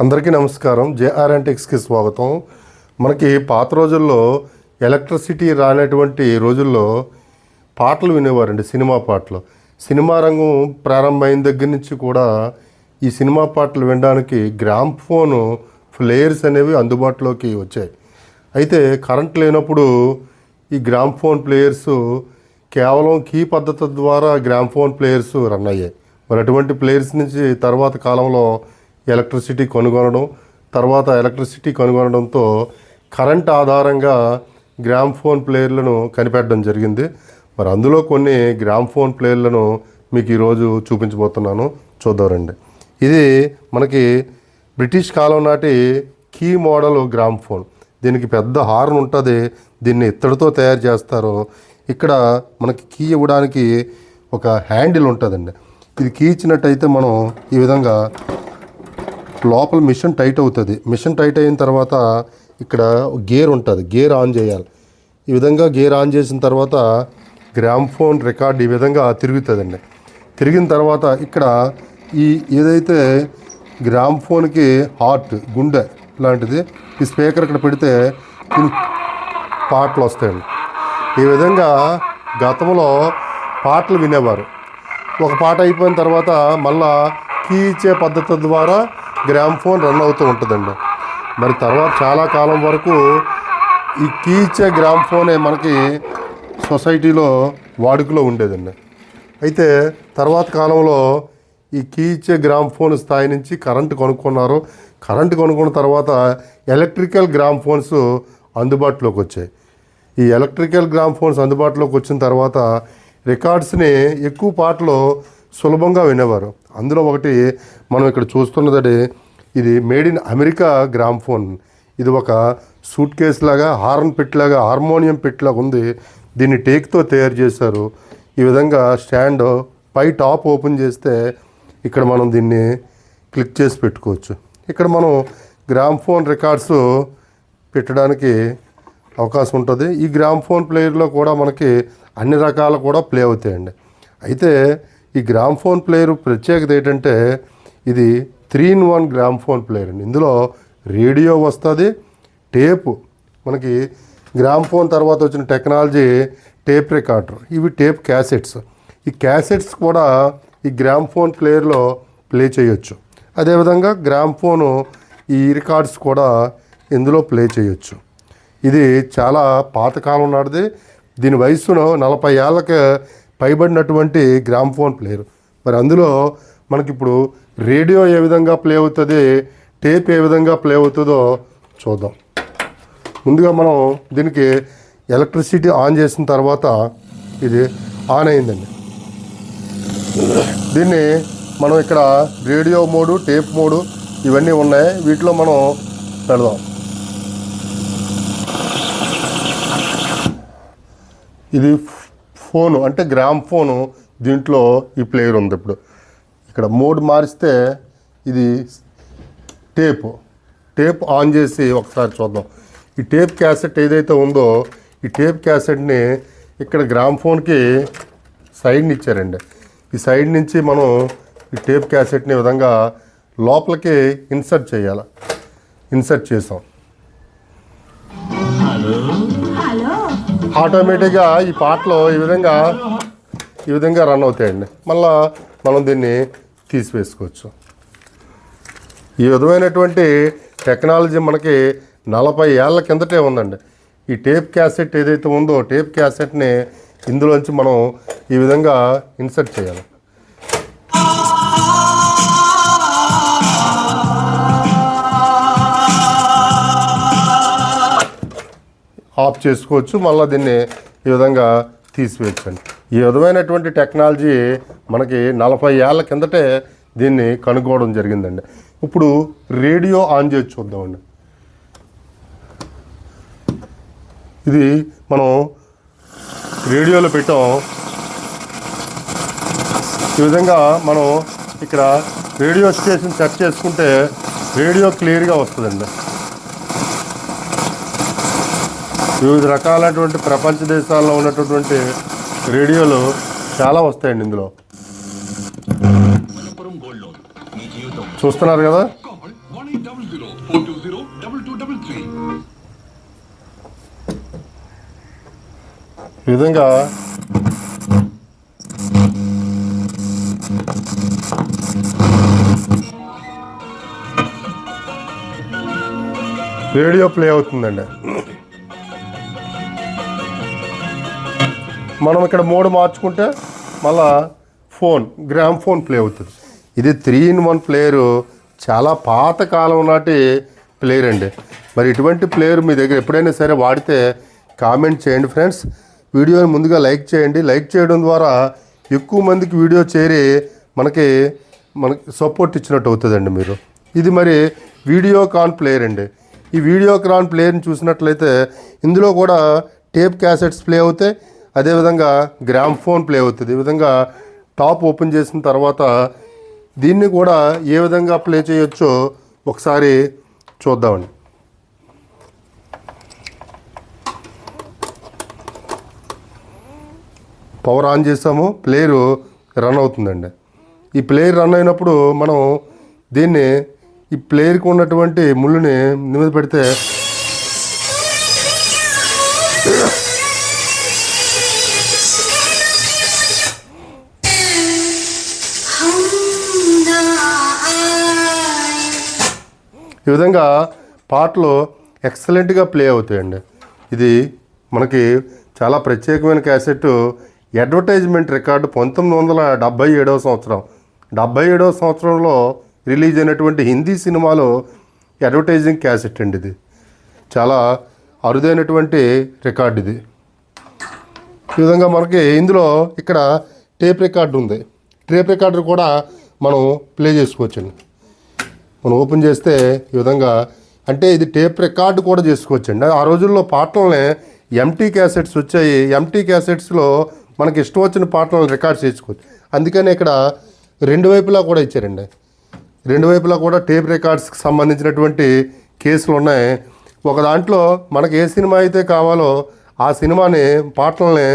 అందరికీ నమస్కారం. జేఆర్ టెక్స్కి స్వాగతం. మనకి పాత రోజుల్లో ఎలక్ట్రిసిటీ రానటువంటి రోజుల్లో పాటలు వినేవారండి సినిమా పాటలు. సినిమా రంగం ప్రారంభమైన దగ్గర నుంచి కూడా ఈ సినిమా పాటలు వినడానికి గ్రామ్ ఫోన్ ప్లేయర్స్ అనేవి అందుబాటులోకి వచ్చాయి. అయితే కరెంట్ లేనప్పుడు ఈ గ్రామ్ ఫోన్ ప్లేయర్స్ కేవలం కీ పద్ధతి ద్వారా గ్రామ్ ఫోన్ ప్లేయర్స్ రన్ అయ్యాయి. మరి అటువంటి ప్లేయర్స్ నుంచి తర్వాత కాలంలో ఎలక్ట్రిసిటీ కొనుగొనడం తర్వాత ఎలక్ట్రిసిటీ కనుగొనడంతో కరెంట్ ఆధారంగా గ్రామ్ ఫోన్ ప్లేయర్లను కనిపెట్టడం జరిగింది. మరి అందులో కొన్ని గ్రామ్ ఫోన్ ప్లేయర్లను మీకు ఈరోజు చూపించబోతున్నాను. చూద్దామండి ఇది మనకి బ్రిటిష్ కాలం నాటి కీ మోడల్ గ్రామ్ ఫోన్. దీనికి పెద్ద హార్న్ ఉంటుంది. దీన్ని ఇత్తడితో తయారు చేస్తారు. ఇక్కడ మనకి కీ ఇవ్వడానికి ఒక హ్యాండిల్ ఉంటుందండి. ఇది కీ ఇచ్చినట్టయితే మనం ఈ విధంగా లోపల మిషన్ టైట్ అవుతుంది. మిషన్ టైట్ అయిన తర్వాత ఇక్కడ గేర్ ఉంటుంది. గేర్ ఆన్ చేయాలి. ఈ విధంగా గేర్ ఆన్ చేసిన తర్వాత గ్రామ్ ఫోన్ రికార్డ్ ఈ విధంగా తిరుగుతుందండి. తిరిగిన తర్వాత ఇక్కడ ఈ ఏదైతే గ్రామ్ ఫోన్కి హార్ట్ గుండె లాంటిది ఈ స్పీకర్ ఇక్కడ పెడితే పాటలు వస్తాయండి. ఈ విధంగా గతంలో పాటలు వినేవారు. ఒక పాట అయిపోయిన తర్వాత మళ్ళా కీ ఇచ్చే పద్ధతి ద్వారా గ్రామ్ ఫోన్ రన్ అవుతూ ఉంటుందండి. మరి తర్వాత చాలా కాలం వరకు ఈ కీ ఇచ్చే గ్రామ్ ఫోనే మనకి సొసైటీలో వాడుకలో ఉండేదండి. అయితే తర్వాత కాలంలో ఈ కీ ఇచ్చే గ్రామ్ ఫోన్ స్థాయి నుంచి కరెంటు కొనుక్కున్నారు. కరెంటు కొనుక్కున్న తర్వాత ఎలక్ట్రికల్ గ్రామ్ ఫోన్స్ అందుబాటులోకి వచ్చాయి. ఈ ఎలక్ట్రికల్ గ్రామ్ ఫోన్స్ అందుబాటులోకి వచ్చిన తర్వాత రికార్డ్స్ని ఎక్కువ పాటలు సులభంగా వినేవారు. అందులో ఒకటి మనం ఇక్కడ చూస్తున్నది ఇది made in America gramophone. ఇది ఒక సూట్ కేస్ లాగా హార్న్ పెట్టలాగా హార్మోనియం పెట్టలాగా ఉంది. దీన్ని టేక్తో తయారు చేశారు. ఈ విధంగా స్టాండ్ పై టాప్ ఓపెన్ చేస్తే ఇక్కడ మనం దీన్ని క్లిక్ చేసి పెట్టుకోవచ్చు. ఇక్కడ మనం గ్రామ్ ఫోన్ రికార్డ్స్ పెట్టడానికి అవకాశం ఉంటుంది. ఈ గ్రామ్ ఫోన్ ప్లేయర్లో కూడా మనకి అన్ని రకాలు కూడా ప్లే అవుతాయండి. అయితే ఈ గ్రామ్ ఫోన్ ప్లేయర్ ప్రత్యేకత ఏంటంటే ఇది three in one gramophone player అండి. ఇందులో రేడియో వస్తుంది టేపు. మనకి గ్రామ్ ఫోన్ తర్వాత వచ్చిన టెక్నాలజీ టేప్ రికార్డర్. ఇవి టేప్ క్యాసెట్స్. ఈ క్యాసెట్స్ కూడా ఈ గ్రామ్ ఫోన్ ప్లేయర్లో ప్లే చేయొచ్చు. అదేవిధంగా గ్రామ్ ఫోన్ ఈ రికార్డ్స్ కూడా ఇందులో ప్లే చేయొచ్చు. ఇది చాలా పాతకాలం నాటిది. దీని వయసును నలభై ఏళ్ళకి పైబడినటువంటి గ్రామ్ ఫోన్ ప్లేయర్. మరి అందులో మనకిప్పుడు రేడియో ఏ విధంగా ప్లే అవుతుంది టేప్ ఏ విధంగా ప్లే అవుతుందో చూద్దాం. ముందుగా మనం దీనికి ఎలక్ట్రిసిటీ ఆన్ చేసిన తర్వాత ఇది ఆన్ అయిందండి. దీన్ని మనం ఇక్కడ రేడియో మోడు టేప్ మోడు ఇవన్నీ ఉన్నాయి. వీటిలో మనం పెడదాం. ఇది ఫోను అంటే గ్రామ్ ఫోను దీంట్లో ఈ ప్లేయర్ ఉంది ఇప్పుడు. ఇక్కడ మోడ్ మారిస్తే ఇది టేప్. టేప్ ఆన్ చేసి ఒకసారి చూద్దాం. ఈ టేప్ క్యాసెట్ ఏదైతే ఉందో ఈ టేప్ క్యాసెట్ని ఇక్కడ గ్రామ్ ఫోన్కి సైడ్ని ఇచ్చారండి. ఈ సైడ్ నుంచి మనం ఈ టేప్ క్యాసెట్ని విధంగా లోపలికి ఇన్సర్ట్ చేయాలి. ఇన్సర్ట్ చేసాం. ఆటోమేటిక్గా ఈ పాటలో ఈ విధంగా ఈ విధంగా రన్ అవుతాయండి. మళ్ళా మనం దీన్ని తీసివేసుకోవచ్చు. ఈ విధమైనటువంటి టెక్నాలజీ మనకి నలభై ఏళ్ళ కిందటే ఉందండి. ఈ టేప్ క్యాసెట్ ఏదైతే ఉందో టేప్ క్యాసెట్ని ఇందులోంచి మనం ఈ విధంగా ఇన్సర్ట్ చేయాలి. ఆఫ్ చేసుకోవచ్చు. మళ్ళీ దీన్ని ఈ విధంగా తీసివేయచ్చండి. ఈ విధమైనటువంటి టెక్నాలజీ మనకి నలభై ఏళ్ళ కిందటే దీన్ని కనుక్కోవడం జరిగిందండి. ఇప్పుడు రేడియో ఆన్ చేసి చూద్దామండి. ఇది మనం రేడియోలో పెట్టాం. ఈ విధంగా మనం ఇక్కడ రేడియో స్టేషన్ సెట్ చేసుకుంటే రేడియో క్లియర్గా వస్తుందండి. వివిధ రకాలైనటువంటి ప్రపంచ దేశాల్లో ఉన్నటువంటి రేడియోలు చాలా వస్తాయండి ఇందులో. చూస్తున్నారు కదా? ఈ విధంగా రేడియో ప్లే అవుతుందండి. మనం ఇక్కడ మోడ్ మార్చుకుంటే మళ్ళా ఫోన్ గ్రామ్ ఫోన్ ప్లే అవుతుంది. ఇది త్రీ ఇన్ వన్ ప్లేయరు చాలా పాత కాలం నాటి ప్లేయర్ అండి. మరి ఇటువంటి ప్లేయర్ మీ దగ్గర ఎప్పుడైనా సరే వాడితే కామెంట్ చేయండి ఫ్రెండ్స్ వీడియోని ముందుగా లైక్ చేయండి. లైక్ చేయడం ద్వారా ఎక్కువ మందికి వీడియో చేరి మనకి మనకి సపోర్ట్ ఇచ్చినట్టు అవుతుందండి మీరు. ఇది మరి వీడియో కాన్ ప్లేయర్ అండి. ఈ వీడియో కాన్ ప్లేయర్ని చూసినట్లయితే ఇందులో కూడా టేప్ క్యాసెట్స్ ప్లే అవుతాయి. అదేవిధంగా గ్రామ్ ఫోన్ ప్లే అవుతుంది. ఈ విధంగా టాప్ ఓపెన్ చేసిన తర్వాత దీన్ని కూడా ఏ విధంగా ప్లే చేయొచ్చో ఒకసారి చూద్దామండి. పవర్ ఆన్ చేసాము. ప్లేయరు రన్ అవుతుందండి. ఈ ప్లేయర్ రన్ అయినప్పుడు మనం దీన్ని ఈ ప్లేయర్కి ఉన్నటువంటి ముళ్ళుని నిమిది పెడితే ఈ విధంగా పాటలు ఎక్సలెంట్గా ప్లే అవుతాయండి. ఇది మనకి చాలా ప్రత్యేకమైన క్యాసెట్ అడ్వర్టైజ్మెంట్ రికార్డు పంతొమ్మిది వందల డెబ్బై ఏడవ సంవత్సరం. డెబ్బై ఏడవ సంవత్సరంలో రిలీజ్ అయినటువంటి హిందీ సినిమాలో అడ్వర్టైజింగ్ క్యాసెట్ అండి ఇది. చాలా అరుదైనటువంటి రికార్డు ఇది. ఈ విధంగా మనకి ఇందులో ఇక్కడ టేప్ రికార్డు ఉంది. టేప్ రికార్డు కూడా మనం ప్లే చేసుకోవచ్చండి. మనం ఓపెన్ చేస్తే ఈ విధంగా అంటే ఇది టేప్ రికార్డు కూడా చేసుకోవచ్చండి. ఆ రోజుల్లో పాటలనే ఎంటీ క్యాసెట్స్ వచ్చాయి. ఎంటీ క్యాసెట్స్లో మనకి ఇష్టం వచ్చిన పాటలను రికార్డ్ చేసుకోవచ్చు. అందుకని ఇక్కడ రెండు వైపులా కూడా ఇచ్చారండి. రెండు వైపులా కూడా టేప్ రికార్డ్స్కి సంబంధించినటువంటి కేసులు ఉన్నాయి. ఒక దాంట్లో మనకి ఏ సినిమా అయితే కావాలో ఆ సినిమాని పాటలని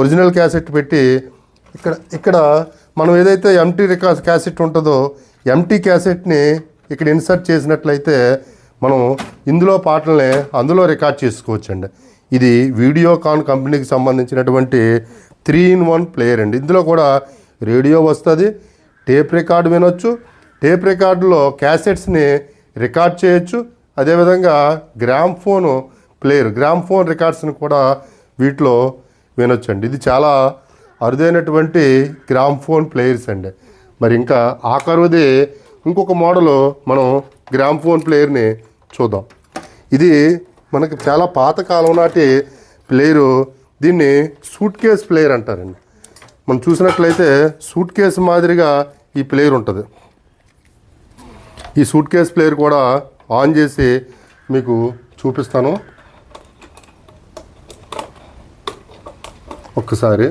ఒరిజినల్ క్యాసెట్ పెట్టి ఇక్కడ ఇక్కడ మనం ఏదైతే ఎంటీ రికార్డ్ క్యాసెట్ ఉంటుందో ఎంటీ క్యాసెట్ని ఇక్కడ ఇన్సర్ట్ చేసినట్లయితే మనం ఇందులో పాటల్ని అందులో రికార్డ్ చేసుకోవచ్చండి. ఇది వీడియోకాన్ కంపెనీకి సంబంధించినటువంటి త్రీ ఇన్ వన్ ప్లేయర్ అండి. ఇందులో కూడా రేడియో వస్తుంది టేప్ రికార్డు వినొచ్చు. టేప్ రికార్డులో క్యాసెట్స్ని రికార్డ్ చేయొచ్చు. అదేవిధంగా gramophone player gramophone రికార్డ్స్ని కూడా వీటిలో వినొచ్చండి. ఇది చాలా అరుదైనటువంటి గ్రామ్ ఫోన్ ప్లేయర్స్ అండి. మరి ఇంకా ఆఖరుది ఇంకొక మోడలు మనం గ్రామ్ ఫోన్ ప్లేయర్ని చూద్దాం. ఇది మనకి చాలా పాతకాలం నాటి ప్లేయరు దీన్ని సూట్ కేస్ ప్లేయర్ అంటారండి. మనం చూసినట్లయితే సూట్ కేస్ మాదిరిగా ఈ ప్లేయర్ ఉంటుంది. ఈ సూట్ కేస్ ప్లేయర్ కూడా ఆన్ చేసి మీకు చూపిస్తాను. ఒక్కసారి.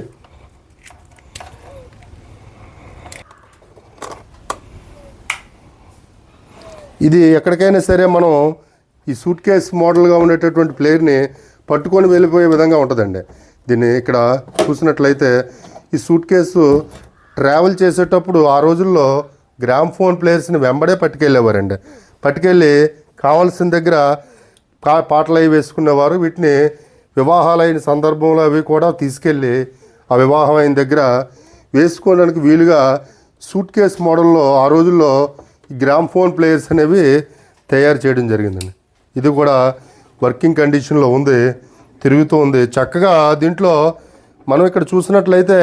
ఇది ఎక్కడికైనా సరే మనం ఈ సూట్ కేస్ మోడల్గా ఉండేటటువంటి ప్లేయర్ని పట్టుకొని వెళ్ళిపోయే విధంగా ఉంటుందండి. దీన్ని ఇక్కడ చూసినట్లయితే ఈ సూట్ కేసు ట్రావెల్ చేసేటప్పుడు ఆ రోజుల్లో గ్రామ్ ఫోన్ ప్లేయర్స్ని వెంబడే పట్టుకెళ్ళేవారండి. పట్టుకెళ్ళి కావాల్సిన దగ్గర కా పాటలు అవి వేసుకునేవారు. వీటిని వివాహాలైన సందర్భంలో అవి కూడా తీసుకెళ్ళి ఆ వివాహం అయిన దగ్గర వేసుకోవడానికి వీలుగా సూట్ కేస్ మోడల్లో ఆ రోజుల్లో గ్రామ్ ఫోన్ ప్లేయర్స్ అనేవి తయారు చేయడం జరిగిందండి. ఇది కూడా వర్కింగ్ కండిషన్లో ఉంది తిరుగుతూ ఉంది. చక్కగా దీంట్లో మనం ఇక్కడ చూసినట్లయితే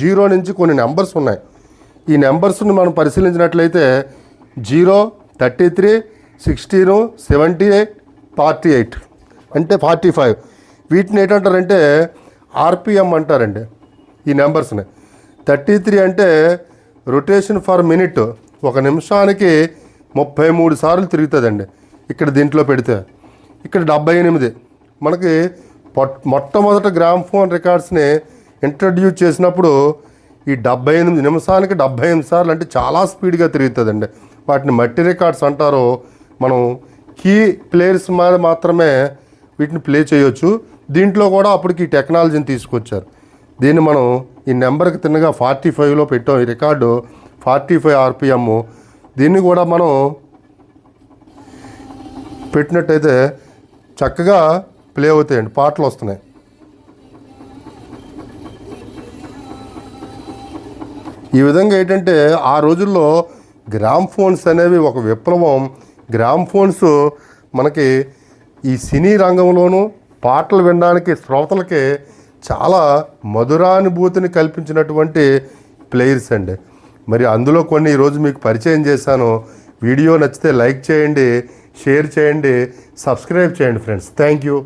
జీరో నుంచి కొన్ని నెంబర్స్ ఉన్నాయి. ఈ నెంబర్స్ని మనం పరిశీలించినట్లయితే zero thirty three sixteen seventy eight forty eight అంటే ఫార్టీ ఫైవ్. వీటిని ఏంటంటారంటే ఆర్పిఎం అంటారండి ఈ నెంబర్స్ని. థర్టీ త్రీ అంటే రొటేషన్ ఫర్ మినిట్ ఒక నిమిషానికి ముప్పై మూడు సార్లు తిరుగుతుందండి. ఇక్కడ దీంట్లో పెడితే. ఇక్కడ డెబ్బై ఎనిమిది. మనకి మొట్టమొదట గ్రామ్ ఫోన్ రికార్డ్స్ని ఇంట్రడ్యూస్ చేసినప్పుడు ఈ డెబ్బై ఎనిమిది నిమిషానికి డెబ్బై ఎనిమిది సార్లు అంటే చాలా స్పీడ్గా తిరుగుతుందండి. వాటిని మట్టి రికార్డ్స్ అంటారు. మనం కీ ప్లేయర్స్ మీద మాత్రమే వీటిని ప్లే చేయొచ్చు. దీంట్లో కూడా అప్పటికి ఈ టెక్నాలజీని తీసుకొచ్చారు. దీన్ని మనం ఈ నెంబర్కి తిన్నగా ఫార్టీ ఫైవ్లో పెట్టాం ఈ రికార్డు. Forty five RPM. దీన్ని కూడా మనం పెట్టినట్టయితే చక్కగా ప్లే అవుతాయండి పాటలు వస్తున్నాయి. ఈ విధంగా ఏంటంటే ఆ రోజుల్లో గ్రామ్ ఫోన్స్ అనేవి ఒక విప్లవం. గ్రామ్ ఫోన్స్ మనకి ఈ సినీ రంగంలోనూ పాటలు వినడానికి శ్రోతలకి చాలా మధురానుభూతిని కల్పించినటువంటి ప్లేయర్స్ అండి. మరి అందులో కొన్ని ఈరోజు మీకు పరిచయం చేశాను. వీడియో నచ్చితే లైక్ చేయండి షేర్ చేయండి సబ్స్క్రైబ్ చేయండి ఫ్రెండ్స్. Thank you.